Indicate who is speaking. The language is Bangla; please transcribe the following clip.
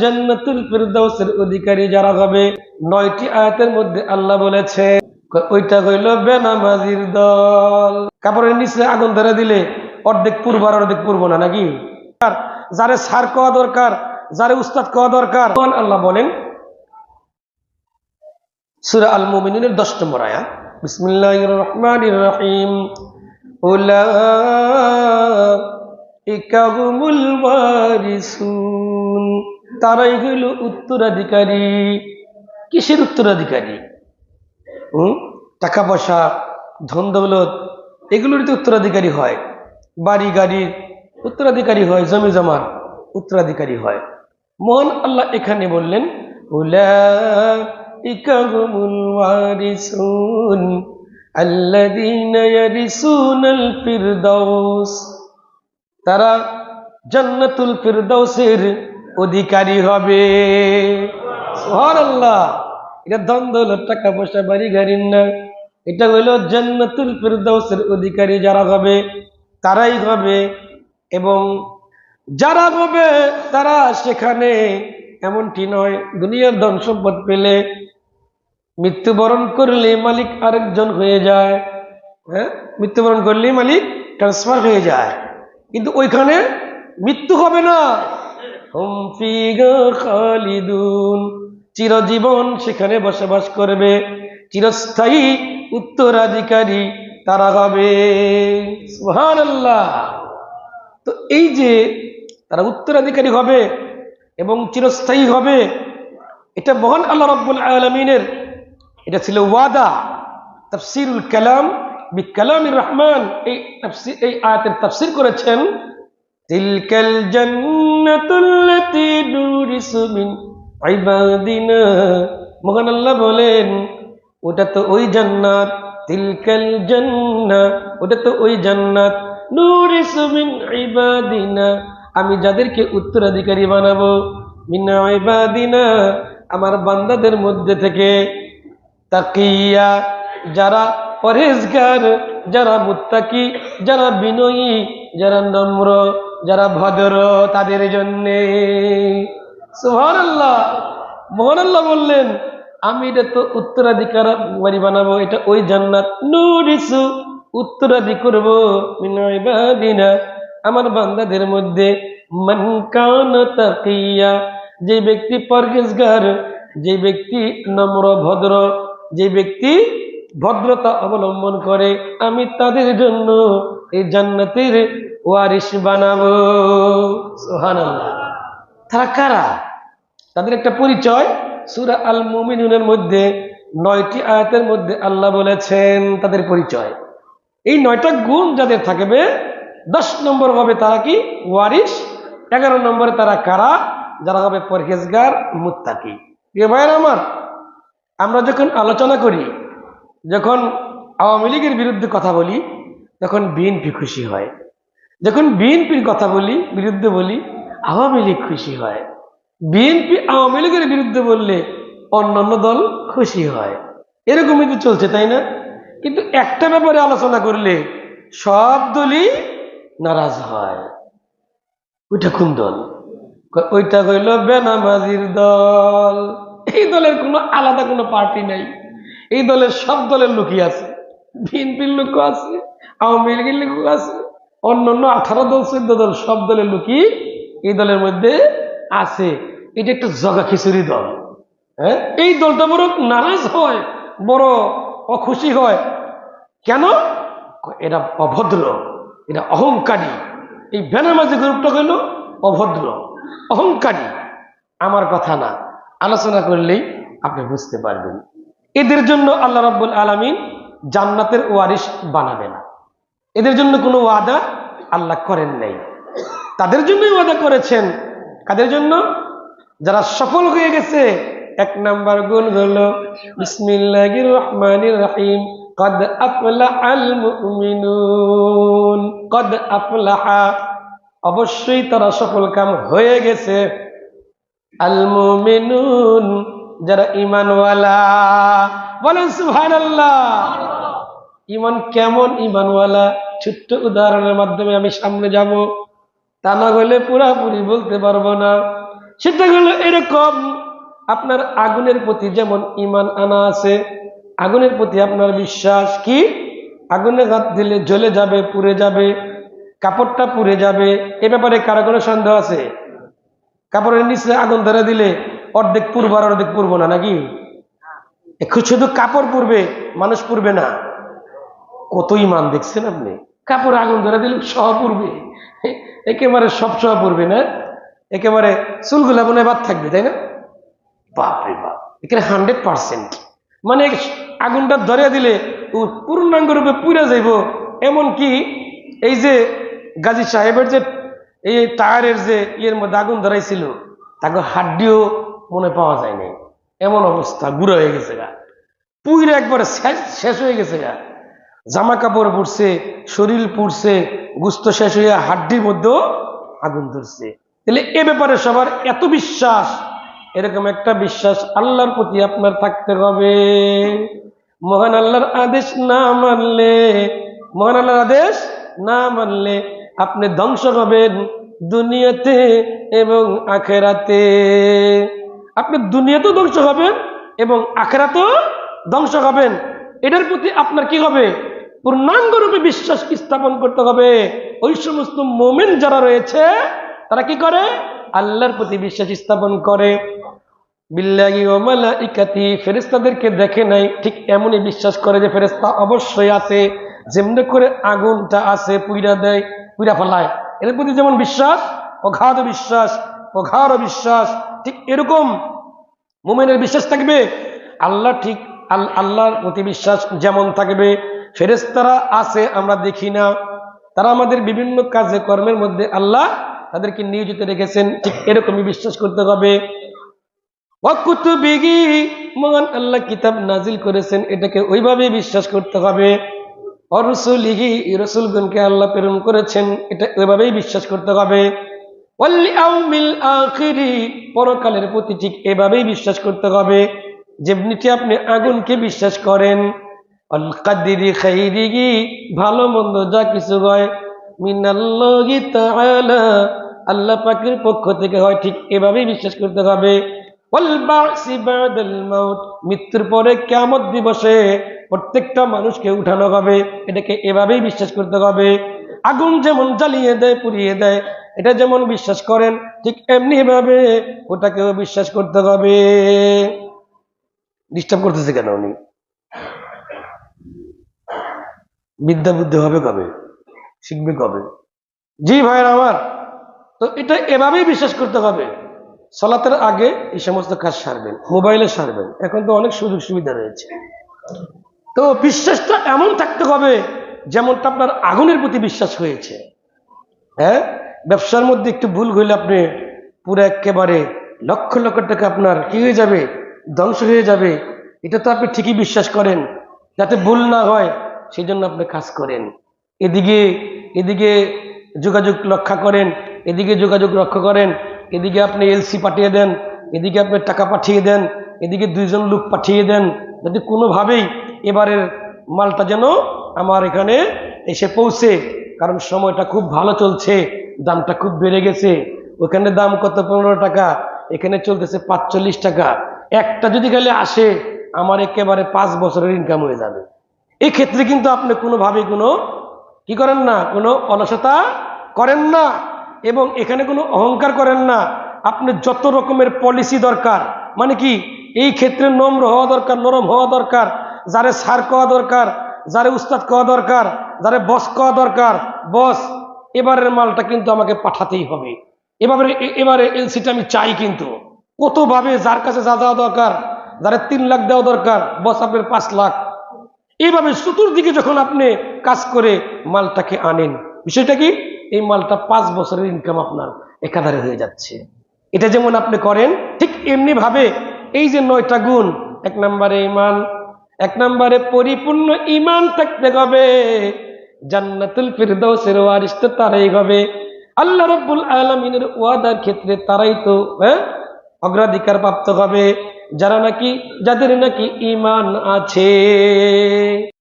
Speaker 1: জান্নাতুল ফিরদাউসের অধিকারী যারা হবে, নয়টি আয়াতের মধ্যে আল্লাহ বলেছে, ওইটা হইল বেনামাজির দল। কাপড়ের নিচে আগুন ধরে দিলে অর্ধেক পূর্ব আর অর্ধেক পূর্ব না, নাকি? যারে সার কোয়া দরকার, যারে উস্তাদ কোয়া দরকার আল্লাহ বলেন, সুরা আল মুমিনের দশ নম্বর আয়া বিসমিল্লাহ রহমান রহিম উলাইকা হুমুল ওয়ারিসুন। তারাই হইল উত্তরাধিকারী। কিসের উত্তরাধিকারী? হুম? টাকা পয়সা ধন দৌলত এগুলোর তো উত্তরাধিকারী হয়। বাড়ি গাড়ির উত্তরাধিকারী হয়, জমি জমার উত্তরাধিকারী হয়। মহান আল্লাহ এখানে বললেন তারা জান্নাতুল ফিরদাউসের অধিকারী হবে। সুবহানাল্লাহ। এটা ধন দৌলত, টাকা পয়সা, বাড়ি গাড়ির না। এটা হইল জান্নাতুল ফিরদাউসের অধিকারী যারা হবে, তারাই হবে এবং যারা হবে, তারা সেখানে এমনটি নয়, দুনিয়ার ধন সম্পদ পেলে মৃত্যুবরণ করলে মালিক আরেকজন হয়ে যায় হ্যাঁ? মৃত্যুবরণ করলে মালিক ট্রান্সফার হয়ে যায়। কিন্তু ওইখানে মৃত্যু হবে না। চিরজীবন সেখানে বসবাস করবে। চিরস্থায়ী উত্তরাধিকারী তারা হবে। সুবহানাল্লাহ। তো এই যে তারা উত্তরাধিকারী হবে এবং চিরস্থায়ী হবে, এটা মহান আল্লাহ রব্বুল আলমিনের, এটা ছিল ওয়াদা, তফসিরুল কালাম, বি কালামির রহমান এই তাফসির এই আয়াতের তাফসির করেছেন। তিলকাল জান্নাতুল্লাতী নুরিসু মিন ইবাদিনা। মহান আল্লাহ বলেন, ওটা তো ওই জান্নাত, তিলকাল জান্নাত ওটা তো ওই জান্নাত, নুরিসু মিন ইবাদিনা। আমি যাদেরকে উত্তরাধিকারী বানাবো, মিন ইবাদিনা, আমার বান্দাদের মধ্যে থেকে তাকিয়া যারা পরেজগার যারা মুত্তাকি, যারা বিনয়ী, যারা নম্র, যারা ভদ্র, তাদের জন্যে। সুহান মোহনাল্লাহ বললেন, আমি এটা তো উত্তরাধিকার বাড়ি বানাবো, এটা ওই জান্নাত। নুরিসু উত্তরাধি করব। মিনাইবাদিনা আমার বান্দাদের মধ্যে মান কান তাকিয়া, যে ব্যক্তি পরহেজগার, যে ব্যক্তি নম্র, ভদ্র, যে ব্যক্তি ভদ্রতা অবলম্বন করে আমি তাদের জন্য এই জান্নাতের ওয়ারিস বানাবো। তারা কারা? তাদের একটা পরিচয়। সুরা আল মুমিনুনের মধ্যে নয়টি আয়াতের মধ্যে আল্লাহ বলেছেন তাদের পরিচয়। এই নয়টা গুণ যাদের থাকবে, দশ নম্বর হবে তারা কি? ওয়ারিস এগারো নম্বরে তারা কারা? যারা হবে পরহেজগার, মুত্তাকি। প্রিয় ভাইয়ের আমার, আমরা যখন আলোচনা করি যখন আওয়ামী লীগের বিরুদ্ধে কথা বলি, তখন বিএনপি খুশি হয়। যখন বিএনপির কথা বলি, বিরুদ্ধে বলি, আওয়ামী লীগ খুশি হয়। বিএনপি আওয়ামী লীগের বিরুদ্ধে বললে অন্যান্য দল খুশি হয়। এরকমই তো চলছে, তাই না? কিন্তু একটা ব্যাপারে আলোচনা করলে সব দলই নারাজ হয়। ওইটা কোন দল? ওইটা কইল বেনামাজির দল। এই দলের কোনো আলাদা কোনো পার্টি নাই। এই দলের সব দলের লোকই আছে। বিএনপির লোকও আছে, আওয়ামী লীগের লোকও আছে অন্য অন্য আঠারো দল, চোদ্দ দল, সব দলের লোকই এই দলের মধ্যে আছে। এটা একটা জগা খিচুড়ি দল। হ্যাঁ? এই দলটা বড় নারাজ হয়, বড় অখুশি হয়। কেন? এরা অভদ্র, এরা অহংকারী। এই বেনামাজি গ্রুপটা হইল অভদ্র, অহংকারী। আমার কথা না, আলোচনা করলেই আপনি বুঝতে পারবেন। এদের জন্য আল্লাহ রব্বুল আলমিন জান্নাতের ওয়ারিস বানাবে না এদের জন্য কোনো ওয়াদা আল্লাহ করেন নাই। তাদের জন্যই ওয়াদা করেছেন। কাদের জন্য? যারা সফল হয়ে গেছে। এক নাম্বার গুণ হলো, বিসমিল্লাহির রহিম, কদ কদ আফলাহা অবশ্যই তারা সফল কাম হয়ে গেছে। আল যারা ইমানওয়ালা বলেন সুবহানাল্লাহ। ইমান কেমন ইমানওয়ালা ছোট্ট উদাহরণের মাধ্যমে আমি সামনে যাব। তা না হলে পুরাপুরি বলতে পারব না। সেটা হলো এরকম, আপনার আগুনের প্রতি যেমন ইমান আনা আছে, আগুনের প্রতি আপনার বিশ্বাস কি? আগুনে হাত দিলে জ্বলে যাবে, পুড়ে যাবে, কাপড়টা পুড়ে যাবে, এ ব্যাপারে কারও কোনো সন্দেহ আছে? কাপড়ের নিচে আগুন ধরে দিলে অর্ধেক পূর্ব আর অর্ধেক পূর্ব না নাকি? এখন শুধু কাপড় পুড়বে মানুষ পুড়বে না। কত ইমান দেখছেন আপনি? কাপড় আগুন ধরে দিলে সহ পুড়বে এ- একেবারে সব সহ পুড়বে না। একেবারে চুলগুলা মনে বাদ থাকবে তাই না? বাপরে বাপ এখানে হান্ড্রেড পার্সেন্ট। মানে আগুনটা ধরে দিলে ও পূর্ণাঙ্গ রূপে পুড়ে যাইব। এমন কি এই যে গাজী সাহেবের যে এই টায়ারের যে ইয়ের মধ্যে আগুন ধরাইছিল তাকে হাড্ডিও মনে পাওয়া যায় নাই এমন অবস্থা, গুঁড়ো হয়ে গেছে গা। পুইরে একবারে শেষ শেষ হয়ে গেছে গা। জামা কাপড় পড়ছে, শরীর পুড়ছে, গুস্ত শেষ হয়ে হাড্ডির মধ্যেও আগুন ধরছে। তাহলে এ ব্যাপারে সবার এত বিশ্বাস, এরকম একটা বিশ্বাস আল্লাহর প্রতি আপনার থাকতে হবে। মহান আল্লাহর আদেশ না মানলে, মহান আল্লাহর আদেশ না মানলে আপনি ধ্বংস হবেন দুনিয়াতে এবং আখেরাতে। আপনি দুনিয়াতেও ধ্বংস হবেন এবং আখেরাতেও ধ্বংস হবেন। এটার প্রতি আপনার কি হবে? পূর্ণাঙ্গ রূপে বিশ্বাস স্থাপন করতে হবে? ওই সমস্ত মোমেন যারা রয়েছে, তারা কি করে? আল্লাহর প্রতি বিশ্বাস স্থাপন করে। মালাইকাতি, ফেরেশতাদেরকে দেখে নাই। ঠিক এমনই বিশ্বাস করে যে ফেরেস্তা অবশ্যই আছে। যেমনি করে আগুনটা আছে, পুইরা দেয়, পুইরা ফেলায়। এর প্রতি যেমন বিশ্বাস, অগাধ বিশ্বাস অগাধ বিশ্বাস, ঠিক এরকম মুমিনের বিশ্বাস থাকবে। আল্লাহ ঠিক, আল- আল্লাহর প্রতি বিশ্বাস যেমন থাকবে, ফেরেশতারা আছে, আমরা দেখি না। তারা আমাদের বিভিন্ন কাজে, কর্মের মধ্যে আল্লাহ তাদেরকে নিয়োজিত রেখেছেন, ঠিক এরকমই বিশ্বাস করতে হবে। মহান আল্লাহ কিতাব নাজিল করেছেন, এটাকে ওইভাবে বিশ্বাস করতে হবে। অরসুলিহি রসুলগণকে আল্লাহ প্রেরণ করেছেন, এটা ওইভাবেই বিশ্বাস করতে হবে। পরকালের প্রতি ঠিক এভাবেই বিশ্বাস করতে হবে, যেমনিটি আপনি আগুনকে বিশ্বাস করেন। ভালো মন্দ যা কিছু হয় আল্লাহ পাকের পক্ষ থেকে হয় ঠিক এভাবেই বিশ্বাস করতে হবে। মৃত্যুর পরে কেমন দিবসে প্রত্যেকটা মানুষকে উঠানো হবে, এটাকে এভাবেই বিশ্বাস করতে হবে। আগুন যেমন জ্বালিয়ে দেয়, পুড়িয়ে দেয় এটা যেমন বিশ্বাস করেন, ঠিক এমনি ভাবে ওটাকেও বিশ্বাস করতে হবে। ডিস্টার্ব করতেছে কেন উনি? বিদ্যা বুদ্ধি হবে কবে? শিখবে কবে? জি ভাইয়ের আমার। তো এটা এভাবেই বিশ্বাস করতে হবে। সলাতের আগে এই সমস্ত কাজ সারবেন, মোবাইলে সারবেন। এখন তো অনেক সুযোগ সুবিধা রয়েছে। তো বিশ্বাসটা এমন থাকতে হবে, যেমনটা আপনার আগুনের প্রতি বিশ্বাস হয়েছে। হ্যাঁ? ব্যবসার মধ্যে একটু ভুল হইলে আপনি পুরো একেবারে লক্ষ লক্ষ টাকা আপনার কি হয়ে যাবে? ধ্বংস হয়ে যাবে। এটা তো আপনি ঠিকই বিশ্বাস করেন। যাতে ভুল না হয় সেই জন্য আপনি কাজ করেন। এদিকে এদিকে যোগাযোগ রক্ষা করেন, এদিকে যোগাযোগ রক্ষা করেন, এদিকে আপনি এলসি পাঠিয়ে দেন, এদিকে আপনি টাকা পাঠিয়ে দেন, এদিকে দুইজন লোক পাঠিয়ে দেন, যাতে কোনোভাবেই এবারের মালটা যেন আমার এখানে এসে পৌঁছে। কারণ সময়টা খুব ভালো চলছে। দামটা খুব বেড়ে গেছে। ওখানে দাম কত? পনেরো টাকা। এখানে চলতেছে পাঁচচল্লিশ টাকা। একটা যদি গেলে আসে, আমার একেবারে পাঁচ বছরের ইনকাম হয়ে যাবে। এই ক্ষেত্রে কিন্তু আপনি কোনোভাবে কোনো কি করেন না, কোনো অলসতা করেন না এবং এখানে কোনো অহংকার করেন না। আপনি যত রকমের পলিসি দরকার মানে কি, এই ক্ষেত্রে নম্র হওয়া দরকার, নরম হওয়া দরকার, যারে সার কওয়া দরকার, যারে উস্তাদ কওয়া দরকার, যারে বস কওয়া দরকার বস এবারের মালটা কিন্তু আমাকে পাঠাতেই হবে। এবারে এবারে এলসিটা আমি চাই কিন্তু। কতভাবে যার কাছে যা যাওয়া দরকার, যারা তিন লাখ দেওয়া দরকার বস আপনার পাঁচ লাখ। এইভাবে চতুর্দিকে যখন আপনি কাজ করে মালটাকে আনেন, বিষয়টা কি? এই মালটা পাঁচ বছরের ইনকাম আপনার একাধারে হয়ে যাচ্ছে। এটা যেমন আপনি করেন, ঠিক এমনি ভাবে এই যে নয়টা গুণ, এক নম্বরে ইমান এক নম্বরে পরিপূর্ণ ইমান থাকতে হবে। জান্নাতুল ফিরদৌসের ওয়ারিস তো তারাই হবে। আল্লাহ রব্বুল আলমিনের ওয়াদার ক্ষেত্রে তারাই তো হ্যাঁ অগ্রাধিকার প্রাপ্ত হবে। যারা নাকি, যাদের নাকি ইমান আছে।